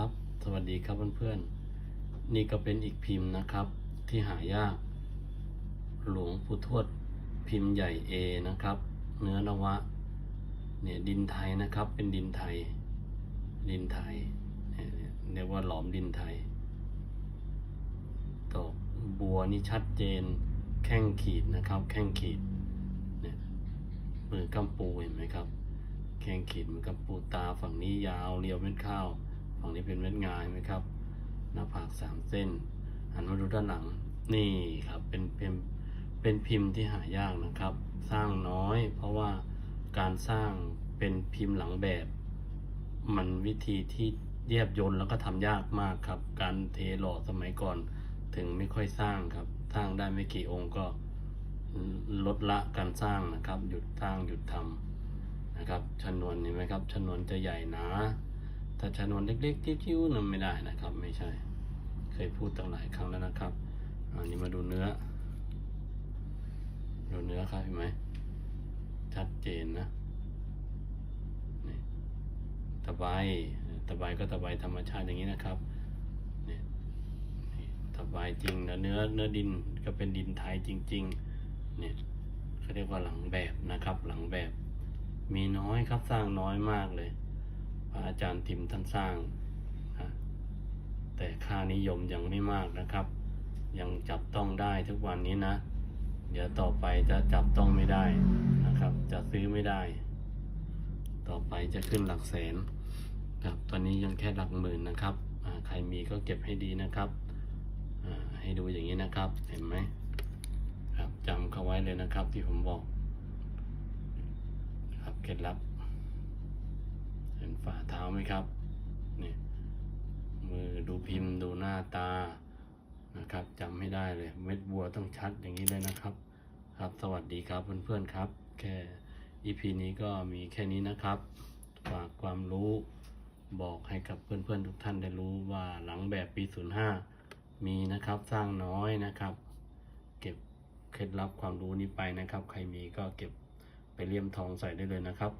ครับ สวัสดีครับเพื่อนๆ นี่ก็เป็นอีกพิมพ์นะครับ ที่หายาก หลวงปู่ทวดพิมพ์ใหญ่ A นะครับ เนื้อนวะ เนี่ยดินไทยนะครับ เป็นดินไทย ดินไทยเรียกว่าหลอมดินไทยดอกบัวนี่ชัดเจน แข้งขีดนะครับ แข้งขีด เนี่ยมือกำปูเห็นไหมครับ แข้งขีดมือกำปูตาฝั่งนี้ยาวเรียวเม็ดข้าว ฝั่งนี้เป็นเม็ดงาเห็นไหมครับ หน้าผากสามเส้นหันมาดูด้านหลังนี่ครับเป็นเป็นเป็นพิมพ์ที่หายากนะครับ สร้างน้อย เพราะว่าการสร้างเป็นพิมพ์หลังแบบ มันวิธีที่แยบยนต์แล้วก็ทำยากมากครับ การเทหล่อสมัยก่อน ถึงไม่ค่อยสร้างครับ สร้างได้ไม่กี่องค์ก็ลดละการสร้างนะครับ หยุดสร้างหยุดทำนะครับชนวนเห็นไหมครับชนวนจะใหญ่หนา ถ้าชนวนเล็กๆจิ้วๆนั่นไม่ได้นะครับ ไม่ใช่ เคยพูดตั้งหลายครั้งแล้วนะครับ อันนี้มาดูเนื้อ ดูเนื้อครับเห็นไหมชัดเจนนะนี่ตะไบตะไบก็ตะไบธรรมชาติอย่างนี้นะครับนี่ตะไบจริงนะเนื้อเนื้อดินก็เป็นดินไทยจริงๆเนี่ยเขาเรียกว่าหลังแบบนะครับ หลังแบบ มีน้อยครับสร้างน้อยมากเลย อาจารย์ทิมท่านสร้างนะแต่ค่านิยมยังไม่มากนะครับ ยังจับต้องได้ทุกวันนี้นะ เดี๋ยวต่อไปจะจับต้องไม่ได้นะครับ จะซื้อไม่ได้ ต่อไปจะขึ้นหลักแสนครับตอนนี้ยังแค่หลักหมื่นนะครับใครมีก็เก็บให้ดีนะครับให้ดูอย่างนี้นะครับเห็นไหมครับจำเข้าไว้เลยนะครับที่ผมบอก ครับเคล็ดลับ ฝ่าเท้าไหมครับนี่มือดูพิมพ์ดูหน้าตานะครับจำไม่ได้เลยเม็ดบัวต้องชัดอย่างนี้เลยนะครับ ครับ สวัสดีครับเพื่อนๆครับ แค่ EP นี้ก็มีแค่นี้นะครับ ฝากความรู้บอกให้กับเพื่อนๆทุกท่านได้รู้ว่าหลังแบบปี 05 มีนะครับสร้างน้อยนะครับ เก็บเคล็ดลับความรู้นี้ไปนะครับ ใครมีก็เก็บไปเลี่ยมทองใส่ได้เลยนะครับ